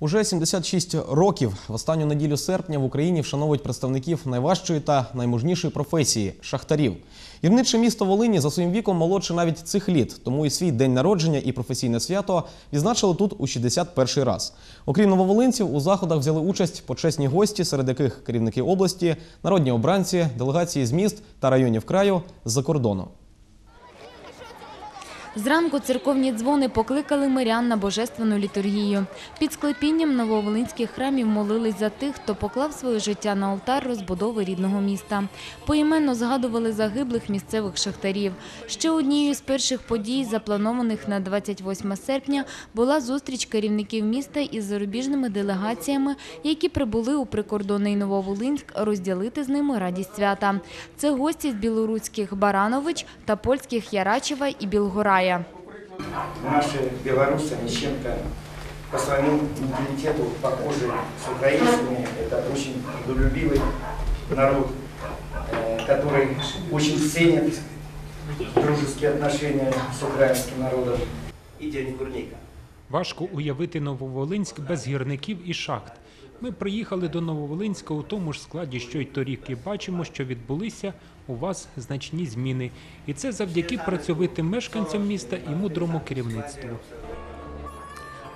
Уже 76 років в останню неділю серпня в Україні вшановують представників найважчої та наймужнішої професії шахтарів. Гірниче місто Волині за своїм віком молодше навіть цих літ, тому і свій день народження і професійне свято відзначили тут у 61 раз. Окрім нововолинців, у заходах взяли участь почесні гості, серед яких керівники області, народні обранці, делегації з міст та районів краю з-за кордону. Зранку церковні дзвони покликали мирян на божественну літургію. Під склепінням нововолинських храмів молились за тих, хто поклав своє життя на алтар розбудови рідного міста. Поіменно згадували загиблих місцевих шахтарів. Ще однією з перших подій, запланованих на 28 серпня, була зустріч керівників міста із зарубіжними делегаціями, які прибули у прикордонний Нововолинськ розділити з ними радість свята. Це гості з білоруських Баранович та польських Ярачева і Білгорая. Наши белорусы, они с чем-то по своему менталитету похожи с украинцами. Это очень трудолюбивый народ, э, который очень ценит дружеские отношения с украинским народом. И День Курника. Важко уявити Нововолинськ без гірників і шахт. Ми приїхали до Нововолинська у тому ж складі, що й торік, і бачимо, що відбулися у вас значні зміни. І це завдяки працьовитим мешканцям міста і мудрому керівництву.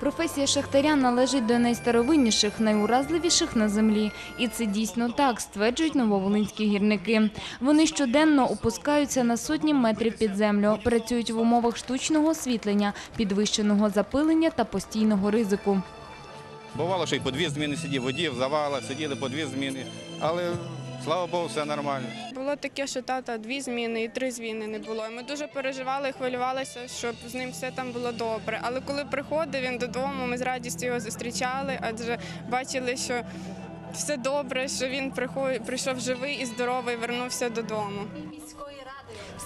Професія шахтаря належить до найстаровинніших, найуразливіших на землі. І це дійсно так, стверджують нововолинські гірники. Вони щоденно опускаються на сотні метрів під землю, працюють в умовах штучного освітлення, підвищеного запилення та постійного ризику. Бувало, що й по дві зміни сидів, водів, завалах, сиділи по дві зміни. Але слава Богу, все нормально. Було таке, що тата дві зміни і три зміни не було. І Ми дуже переживали і хвилювалися, щоб з ним все там було добре. Але коли приходив він додому, ми з радістю його зустрічали, адже бачили, що все добре, що він прийшов живий і здоровий, вернувся додому.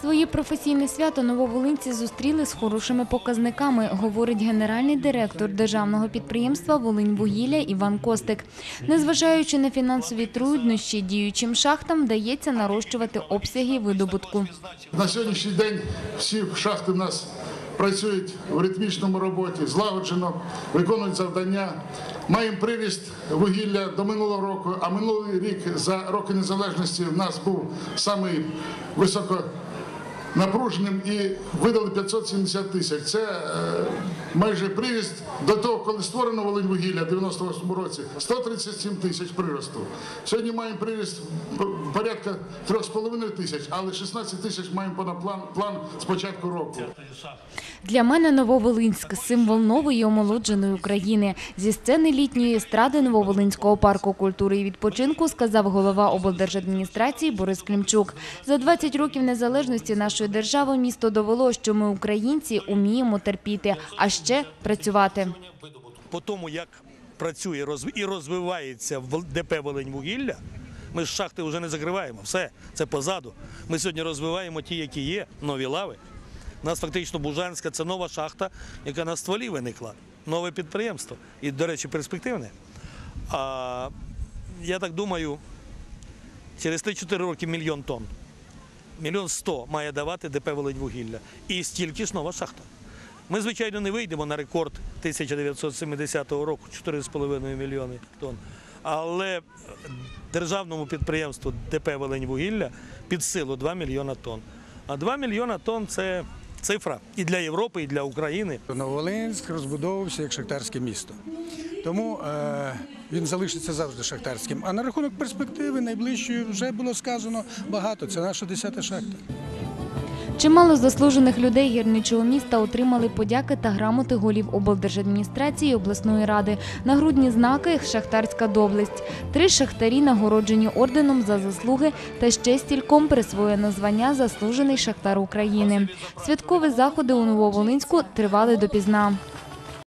Своє професійне свято нововолинці зустріли з хорошими показниками, говорить генеральний директор державного підприємства «Волиньвугілля» Іван Костик. Незважаючи на фінансові труднощі, діючим шахтам вдається нарощувати обсяги видобутку. На сьогоднішній день всі шахти в нас працюють в ритмічному роботі, злагоджено, виконують завдання. Маємо приріст вугілля до минулого року, а минулий рік за роки незалежності в нас був самий високо. Напруженим і видали 570 тисяч. Це е, майже приріст до того, коли створено Волиньвугілля в 98 році. 137 тисяч приросту. Сьогодні маємо приріст порядка 3,5 тисяч, але 16 тисяч маємо понад план, план з початку року. Для мене Нововолинськ – символ нової омолодженої України. Зі сцени літньої естради Нововолинського парку культури і відпочинку сказав голова облдержадміністрації Борис Клімчук. За 20 років незалежності нашої держави місто довело, що ми, українці, уміємо терпіти, а ще працювати. по тому, як працює і розвивається ДП «Волиньвугілля», ми ж шахти вже не закриваємо. Все, це позаду. Ми сьогодні розвиваємо ті, які є, нові лави. У нас фактично Бужанська це нова шахта, яка на стволі виникла. Нове підприємство. І, до речі, перспективне. А я так думаю, через 3-4 роки мільйон тонн. Мільйон сто має давати ДП «Волиньвугілля». І стільки ж нова шахта. Ми, звичайно, не вийдемо на рекорд 1970 року 4,5 мільйони тонн. Але державному підприємству ДП «Волиньвугілля» під силу 2 мільйона тонн. А 2 мільйона тонн це цифра і для Європи, і для України. Нововолинськ розбудовувався як шахтарське місто. Тому е, він залишиться завжди шахтарським. А на рахунок перспективи найближчої вже було сказано багато. Це наша 10-та шахта. Чимало заслужених людей гірничого міста отримали подяки та грамоти голів облдержадміністрації обласної ради. Нагрудні знаки Шахтарська доблесть. Три шахтарі нагороджені орденом за заслуги та ще стільком присвоєно звання Заслужений шахтар України. Святкові заходи у Нововолинську тривали допізна.